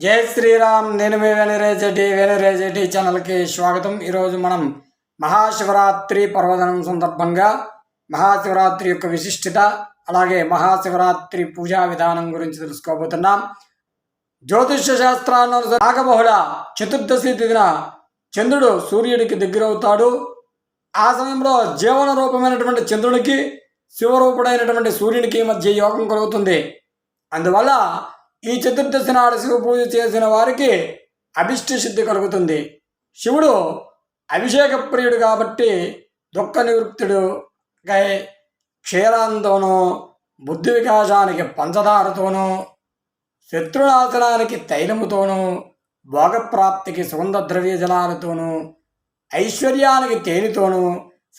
జై శ్రీరామ్ నేను మీ వెనరేజెడ్డి వెనరేజెడ్డి ఛానల్కి స్వాగతం. ఈరోజు మనం మహాశివరాత్రి పర్వదనం సందర్భంగా మహాశివరాత్రి యొక్క విశిష్టత అలాగే మహాశివరాత్రి పూజా విధానం గురించి తెలుసుకోబోతున్నాం. జ్యోతిష్య శాస్త్రాన్ని నాగబహుళ చతుర్దశి తిథిన చంద్రుడు సూర్యుడికి దగ్గరవుతాడు. ఆ సమయంలో జీవన రూపమైనటువంటి చంద్రుడికి శివరూపుడైనటువంటి సూర్యునికి మధ్య యోగం కలుగుతుంది. అందువల్ల ఈ చతుర్దశి నాడు శివ పూజ చేసిన వారికి అభిష్ట సిద్ధి కలుగుతుంది. శివుడు అభిషేక ప్రియుడు కాబట్టి దుఃఖ నివృత్తుడు క్షీరాంతోనూ బుద్ధి వికాసానికి పంచదారతోనూ శత్రునాశనానికి తైలముతోనూ భోగప్రాప్తికి సుగంధ ద్రవ్య జలాలతోనూ ఐశ్వర్యానికి తేనెతోనూ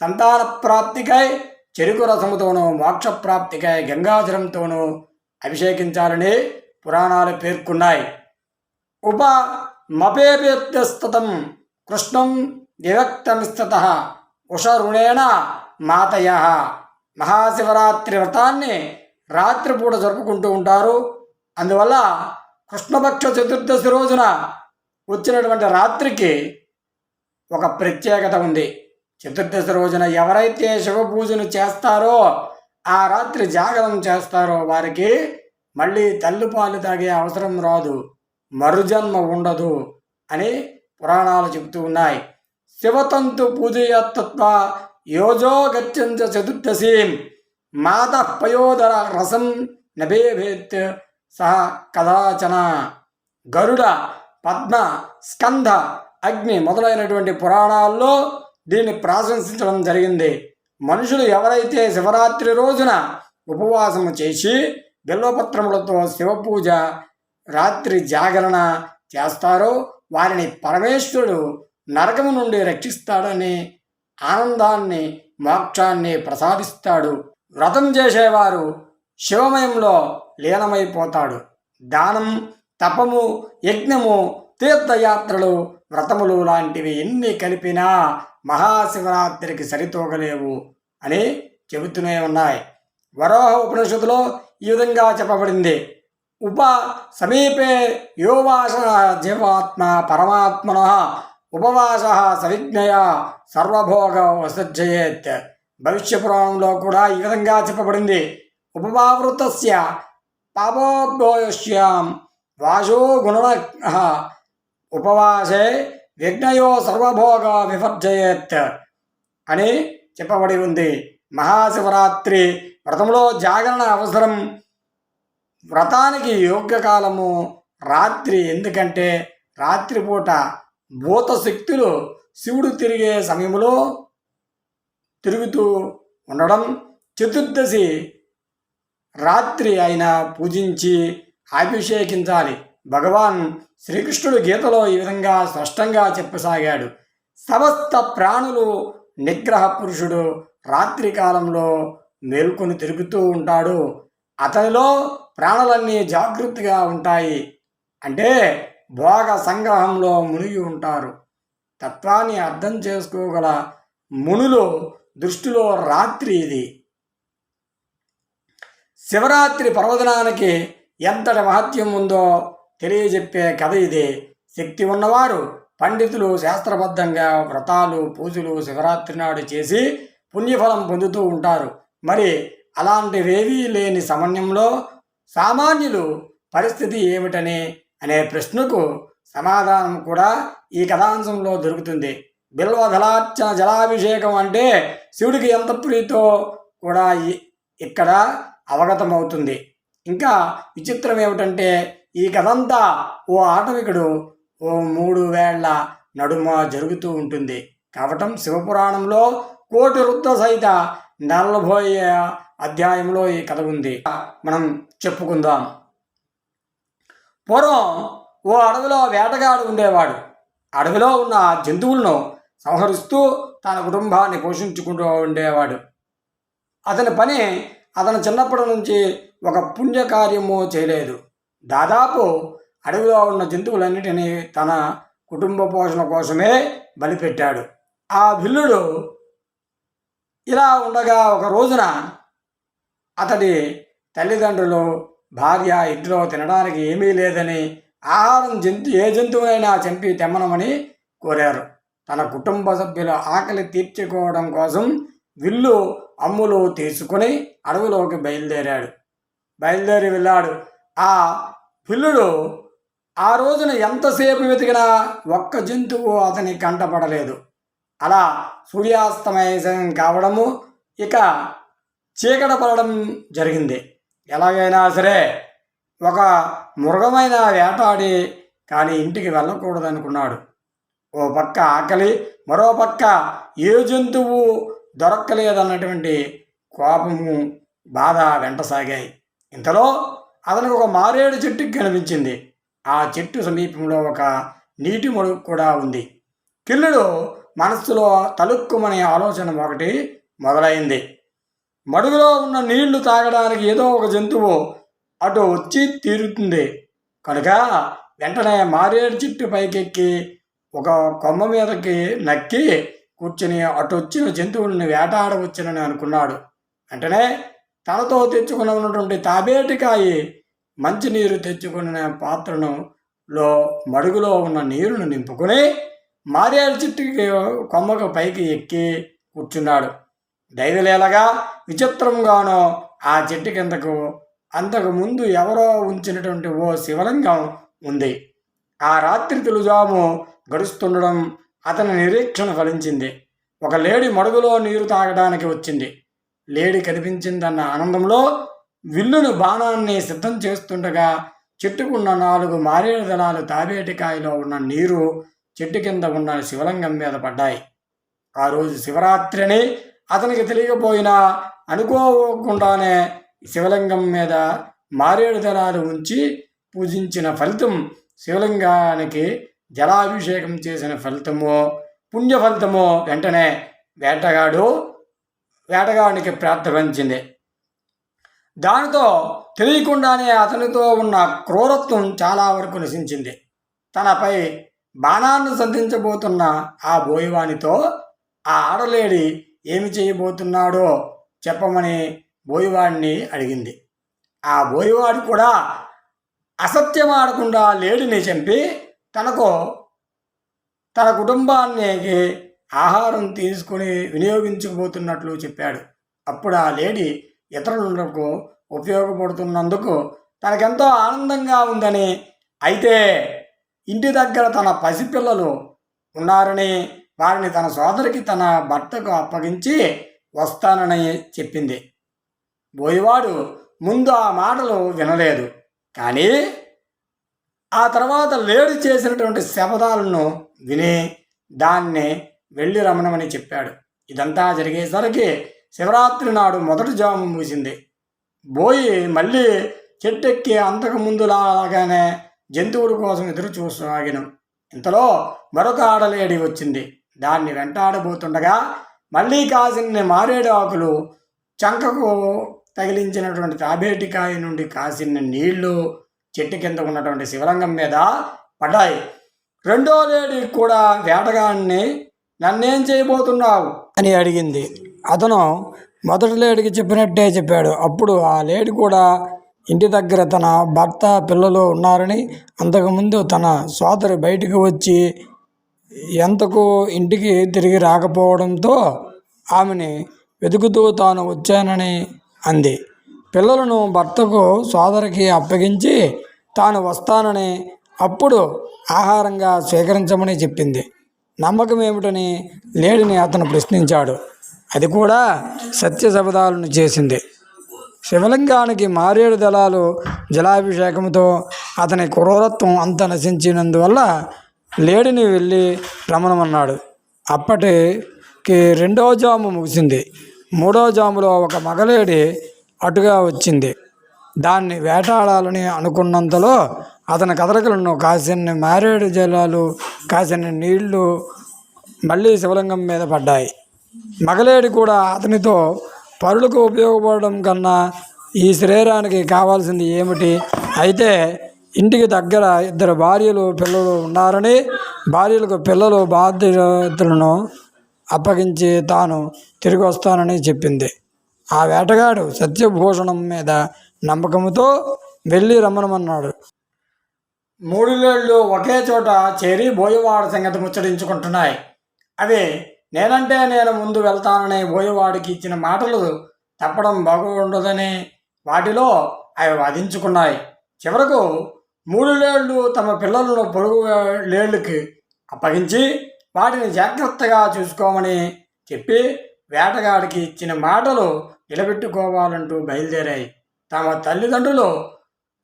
సంతాన ప్రాప్తికై చెరుకు రసముతోనూ మోక్షప్రాప్తికై గంగాజలంతోనూ అభిషేకించాలని పురాణాలు పేర్కొన్నాయి. ఉప మపేపేత్యస్తతం కృష్ణం వివక్తమిస్తత ఉషరుణేణ మాతయ. మహాశివరాత్రి వ్రతాన్ని రాత్రిపూట జరుపుకుంటూ ఉంటారు. అందువల్ల కృష్ణపక్ష చతుర్దశి రోజున వచ్చినటువంటి రాత్రికి ఒక ప్రత్యేకత ఉంది. చతుర్దశి రోజున ఎవరైతే శివ పూజను చేస్తారో ఆ రాత్రి జాగరం చేస్తారో వారికి మళ్ళీ తల్లిపాలు తాగే అవసరం రాదు. మరుజన్మ ఉండదు అని పురాణాలు చెబుతూ ఉన్నాయి. శివతంతు పూజయతత్వ యోజో గచ్చంచ చతుర్దశీం. మాత పయోదర రసం నభేభేత్ సహ కదాచన. గరుడ పద్మ స్కంధ అగ్ని మొదలైనటువంటి పురాణాల్లో దీన్ని ప్రాశంసించడం జరిగింది. మనుషులు ఎవరైతే శివరాత్రి రోజున ఉపవాసము చేసి బిల్వపత్రములతో శివపూజ రాత్రి జాగరణ చేస్తారో వారిని పరమేశ్వరుడు నరకము నుండి రక్షిస్తాడని ఆనందాన్ని మోక్షాన్ని ప్రసాదిస్తాడు. వ్రతం చేసేవారు శివమయంలో లీనమైపోతాడు. దానం తపము యజ్ఞము తీర్థయాత్రలు వ్రతములు లాంటివి ఎన్ని కలిపినా మహాశివరాత్రికి సరితూగలేవు అని చెబుతూనే ఉన్నాయి. వరోహ ఉపనిషత్తులో ఈ విధంగా చెప్పబడింది. ఉప సమీపే యోవాస జీవాత్మ పరమాత్మన ఉపవాస సవిజ్ఞయ సర్వభోగ వసజ్జయేత్. భవిష్య పురాణంలో కూడా ఈ విధంగా చెప్పబడింది. ఉపవావృతస్య పాపోభ్యోష్యాం వాసో గుణ ఉపవాసే విఘ్నయో సర్వభోగ వివర్జయేత్ అని చెప్పబడి ఉంది. మహాశివరాత్రి వ్రతంలో జాగరణ అవసరం. వ్రతానికి యోగ్యకాలము రాత్రి. ఎందుకంటే రాత్రిపూట భూత శక్తులు శివుడు తిరిగే సమయంలో తిరుగుతూ ఉండడం. చతుర్దశి రాత్రి ఆయన పూజించి అభిషేకించాలి. భగవాన్ శ్రీకృష్ణుడు గీతలో ఈ విధంగా స్పష్టంగా చెప్పసాగాడు. సమస్త ప్రాణులు నిగ్రహ పురుషుడు రాత్రి కాలంలో మేల్కొని తిరుగుతూ ఉంటాడు. అతనిలో ప్రాణులన్నీ జాగృతిగా ఉంటాయి. అంటే భోగ సంగ్రహంలో మునిగి ఉంటారు. తత్వాన్ని అర్థం చేసుకోగల మునులు దృష్టిలో రాత్రి ఇది. శివరాత్రి పర్వదినానికి ఎంతటి మహత్యం ఉందో తెలియజెప్పే కథ ఇది. శక్తి ఉన్నవారు పండితులు శాస్త్రబద్ధంగా వ్రతాలు పూజలు శివరాత్రి నాడు చేసి పుణ్యఫలం పొందుతూ ఉంటారు. మరి అలాంటివేవీ లేని సమన్యంలో సామాన్యులు పరిస్థితి ఏమిటని అనే ప్రశ్నకు సమాధానం కూడా ఈ కథాంశంలో దొరుకుతుంది. బిల్వదలార్చన జలాభిషేకం అంటే శివుడికి ఎంత ప్రీతో కూడా ఇక్కడ అవగతమవుతుంది. ఇంకా విచిత్రం ఏమిటంటే ఈ కథంతా ఓ ఆటవికుడు ఓ మూడు వేళ్ళ నడుమ జరుగుతూ ఉంటుంది. కావటం శివపురాణంలో కోటి వృత్త సహిత నలభై అధ్యాయంలో ఈ కథ ఉంది. మనం చెప్పుకుందాం. పూర్వం ఓ అడవిలో వేటగాడు ఉండేవాడు. అడవిలో ఉన్న జంతువులను సంహరిస్తూ తన కుటుంబాన్ని పోషించుకుంటూ ఉండేవాడు. అతని పని అతను చిన్నప్పటి నుంచి ఒక పుణ్యకార్యము చేయలేదు. దాదాపు అడవిలో ఉన్న జంతువులన్నిటినీ తన కుటుంబ పోషణ కోసమే బలిపెట్టాడు. ఆ బిల్లుడు ఇలా ఉండగా ఒక రోజున అతడి తల్లిదండ్రులు భార్య ఇంట్లో తినడానికి ఏమీ లేదని ఆహారం జంతు ఏ జంతువునైనా చంపి తెమ్మనమని కోరారు. తన కుటుంబ సభ్యుల ఆకలి తీర్చుకోవడం కోసం విల్లు అమ్ములు తీసుకుని అడవిలోకి బయలుదేరాడు. బయలుదేరి వెళ్ళాడు. ఆ పిల్లుడు ఆ రోజున ఎంతసేపు వెతికినా ఒక్క జంతువు అతని కంటపడలేదు అలా సూర్యాస్తమయం కావడము ఇక చీకట పడడం జరిగింది. ఎలాగైనా సరే ఒక మృగమైన వేటాడి కానీ ఇంటికి వెళ్ళకూడదనుకున్నాడు. ఓ పక్క ఆకలి మరో పక్క ఏ జంతువు దొరక్కలేదన్నటువంటి కోపము బాధ వెంటసాగాయి ఇంతలో అతనికి ఒక మారేడు చెట్టు కనిపించింది. ఆ చెట్టు సమీపంలో ఒక నీటి మడుగు కూడా ఉంది. కిల్లుడు మనస్సులో తలుక్కుమనే ఆలోచన ఒకటి మొదలైంది. మడుగులో ఉన్న నీళ్ళు తాగడానికి ఏదో ఒక జంతువు అటు వచ్చి తీరుతుంది. కనుక వెంటనే మారేడు చెట్టు పైకెక్కి ఒక కొమ్మ మీదకి నక్కి కూర్చుని అటు వచ్చిన జంతువుల్ని వేటాడవచ్చునని అనుకున్నాడు. వెంటనే తనతో తెచ్చుకుని ఉన్నటువంటి తాబేటికాయి మంచినీరు తెచ్చుకున్న పాత్రను లో మడుగులో ఉన్న నీరును నింపుకొని మారేడు చెట్టుకి కొమ్మకు పైకి ఎక్కి కూర్చున్నాడు. దైవలేలగా విచిత్రంగానో ఆ చెట్టు కిందకు అంతకు ముందు ఎవరో ఉంచినటువంటి ఓ శివలింగం ఉంది. ఆ రాత్రి తెలుజాము గడుస్తుండడం అతని నిరీక్షణ ఫలించింది. ఒక లేడి మడుగులో నీరు తాగడానికి వచ్చింది. లేడి కనిపించిందన్న ఆనందంలో విల్లును బాణాన్ని సిద్ధం చేస్తుండగా చెట్టుకున్న నాలుగు మారేడు దళాలు తాబేటికాయలో ఉన్న నీరు చెట్టు కింద ఉన్న శివలింగం మీద పడ్డాయి. ఆ రోజు శివరాత్రిని అతనికి తెలియకపోయినా అనుకోకుండానే శివలింగం మీద మారేడు దళాలు ఉంచి పూజించిన ఫలితం శివలింగానికి జలాభిషేకం చేసిన ఫలితమో పుణ్య ఫలితమో వెంటనే వేటగాడు వేటగాడికి ప్రార్థించింది దానితో తెలియకుండానే అతనితో ఉన్న క్రూరత్వం చాలా వరకు నశించింది. తనపై బాణాన్ని సంధించబోతున్న ఆ బోయవానితో ఆ ఆడలేడి ఏమి చేయబోతున్నాడో చెప్పమని బోయవాడిని అడిగింది. ఆ బోయవాడు కూడా అసత్యం ఆడకుండా లేడిని చంపి తనకు తన కుటుంబానికి ఆహారం తీసుకుని వినియోగించబోతున్నట్లు చెప్పాడు. అప్పుడు ఆ లేడీ ఇతరులకు ఉపయోగపడుతున్నందుకు తనకెంతో ఆనందంగా ఉందని అయితే ఇంటి దగ్గర తన పసిపిల్లలు ఉన్నారని వారిని తన సోదరికి తన భర్తకు అప్పగించి వస్తానని చెప్పింది. బోయవాడు ముందు ఆ మాటలు వినలేదు. కానీ ఆ తర్వాత లేడు చేసినటువంటి శపథాలను విని దాన్ని వెళ్ళి రమణమని చెప్పాడు. ఇదంతా జరిగేసరికి శివరాత్రి నాడు మొదటి జాము మూసింది బోయి మళ్ళీ చెట్టెక్కి అంతకు ముందులాగానే జంతువుల కోసం ఎదురు చూసాగినం ఇంతలో మరొక ఆడలేడి వచ్చింది. దాన్ని వెంటాడబోతుండగా మళ్ళీ కాసిన మారేడు ఆకులు చంకకు తగిలించినటువంటి తాబేటికాయ నుండి కాసిన నీళ్ళు చెట్టు కింద ఉన్నటువంటి శివలింగం మీద పడ్డాయి. రెండో లేడీ కూడా వేటగాడిని నన్నేం చేయబోతున్నావు? అని అడిగింది. అతను మొదటి లేడికి చెప్పినట్టే చెప్పాడు. అప్పుడు ఆ లేడి కూడా ఇంటి దగ్గర తన భర్త పిల్లలు ఉన్నారని అంతకుముందు తన సోదరి బయటికి వచ్చి ఎంతకు ఇంటికి తిరిగి రాకపోవడంతో ఆమెని వెతుకుతూ తాను వచ్చానని అంది. పిల్లలను భర్తకు సోదరికి అప్పగించి తాను వస్తానని అప్పుడు ఆహారంగా స్వీకరించమని చెప్పింది. నమ్మకం ఏమిటని లేడిని అతను ప్రశ్నించాడు. అది కూడా సత్య శబదాలను చేసింది. శివలింగానికి మారేడు దళాలు జలాభిషేకంతో అతని క్రూరత్వం అంత నశించినందువల్ల లేడిని వెళ్ళి రమణమన్నాడు. అప్పటికి రెండవ జాము ముగిసింది. మూడో జాములో ఒక మగలేడి అటుగా వచ్చింది. దాన్ని వేటాడాలని అనుకున్నంతలో అతని కదలికలను కాసిన మారేడు జలాలు కాసిన నీళ్ళు మళ్ళీ శివలింగం మీద పడ్డాయి. మగలేడి కూడా అతనితో పరులకు ఉపయోగపడడం కన్నా ఈ శరీరానికి కావాల్సింది ఏమిటి? అయితే ఇంటికి దగ్గర ఇద్దరు భార్యలు పిల్లలు ఉన్నారని భార్యలకు పిల్లలు బాధ్యతలను అప్పగించి తాను తిరిగి వస్తానని చెప్పింది. ఆ వేటగాడు సత్యభూషణం మీద నమ్మకంతో వెళ్ళి రమ్మనమన్నాడు. మూడు లేళ్ళు ఒకే చోట చేరి బోయవాడ సంగతి ముచ్చటించుకుంటున్నాయి. అవి నేనంటే నేను ముందు వెళ్తానని బోయవాడికి ఇచ్చిన మాటలు తప్పడం బాగుండదని వాటిలో అవి వాదించుకున్నాయి. చివరకు మూడు లేళ్ళు తమ పిల్లలను పొరుగు లేళ్ళకి అప్పగించి వాటిని జాగ్రత్తగా చూసుకోమని చెప్పి వేటగాడికి ఇచ్చిన మాటలు నిలబెట్టుకోవాలంటూ బయలుదేరాయి. తమ తల్లిదండ్రులు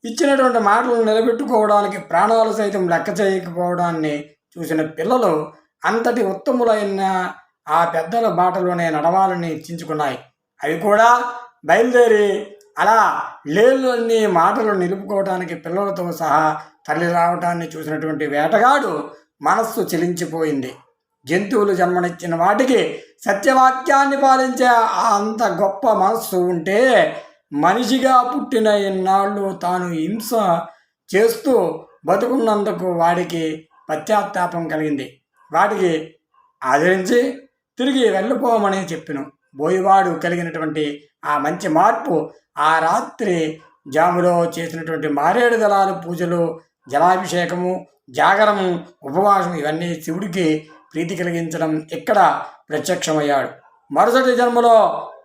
ఇచ్చినటువంటి మాటలు నిలబెట్టుకోవడానికి ప్రాణాలు సైతం లెక్క చేయకపోవడాన్ని చూసిన పిల్లలు అంతటి ఉత్తములైన ఆ పెద్దల బాటలోనే నడవాలని ఇచ్చించుకున్నాయి. అవి కూడా బయలుదేరి అలా లేళ్ళన్ని మాటలు నిలుపుకోవడానికి పిల్లలతో సహా తల్లి రావటాన్ని చూసినటువంటి వేటగాడు మనస్సు చెలించిపోయింది. జంతువులు జన్మనిచ్చిన వాటికి సత్యవాక్యాన్ని పాలించే ఆ అంత గొప్ప మనస్సు ఉంటే మనిషిగా పుట్టిన ఇన్నాళ్ళు తాను హింస చేస్తూ బతుకున్నందుకు వాడికి పశ్చాత్తాపం కలిగింది. వాటికి ఆదరించి తిరిగి వెళ్ళిపోమని చెప్పిను. బోయివాడు కలిగినటువంటి ఆ మంచి మార్పు ఆ రాత్రి జాములో చేసినటువంటి మారేడు దళాలు పూజలు జలాభిషేకము జాగరము ఉపవాసం ఇవన్నీ శివుడికి ప్రీతి కలిగించడం ఇక్కడ ప్రత్యక్షమయ్యాడు. మరుసటి జన్మలో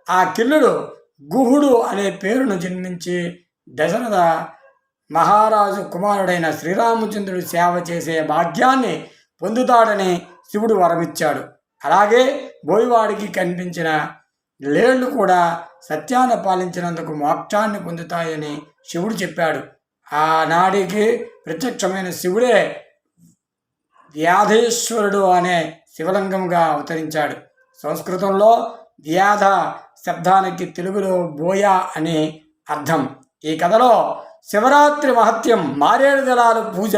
ఆ కిల్లుడు గుహుడు అనే పేరును జన్మించి దశరథ మహారాజు కుమారుడైన శ్రీరామచంద్రుడు సేవ చేసే భాగ్యాన్ని పొందుతాడని శివుడు వరమిచ్చాడు. అలాగే బోయివాడికి కనిపించిన లేళ్ళు కూడా సత్యాన్ని పాలించినందుకు మోక్షాన్ని పొందుతాయని శివుడు చెప్పాడు. ఆనాడికి ప్రత్యక్షమైన శివుడే వ్యాధేశ్వరుడు అనే శివలింగంగా అవతరించాడు. సంస్కృతంలో వ్యాధ శబ్దానికి తెలుగులో బోయ అని అర్థం. ఈ కథలో శివరాత్రి మహత్యం మారేడు దళాలు పూజ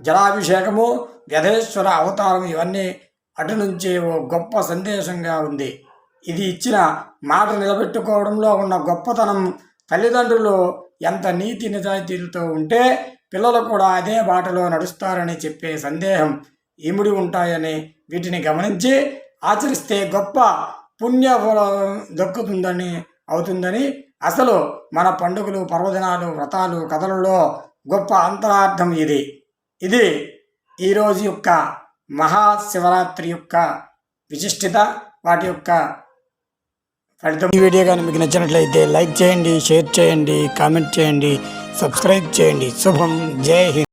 జలాభిషేకము గధేశ్వర అవతారం ఇవన్నీ అటు నుంచి ఓ గొప్ప సందేశంగా ఉంది. ఇది ఇచ్చిన మాట నిలబెట్టుకోవడంలో ఉన్న గొప్పతనం తల్లిదండ్రులు ఎంత నీతి నిజాయితీలతో ఉంటే పిల్లలు కూడా అదే బాటలో నడుస్తారని చెప్పే సందేహం ఇముడి ఉంటాయని వీటిని గమనించి ఆచరిస్తే గొప్ప పుణ్య దక్కుతుందని అవుతుందని అసలు మన పండుగలు పర్వదినాలు వ్రతాలు కథలలో గొప్ప అంతరార్థం ఇది. ఇది ఈరోజు యొక్క మహాశివరాత్రి యొక్క విశిష్టత వాటి యొక్క ఫలితం ఈ వీడియో కానీ మీకు నచ్చినట్లయితే లైక్ చేయండి షేర్ చేయండి కామెంట్ చేయండి సబ్స్క్రైబ్ చేయండి. శుభం. జై హింద్.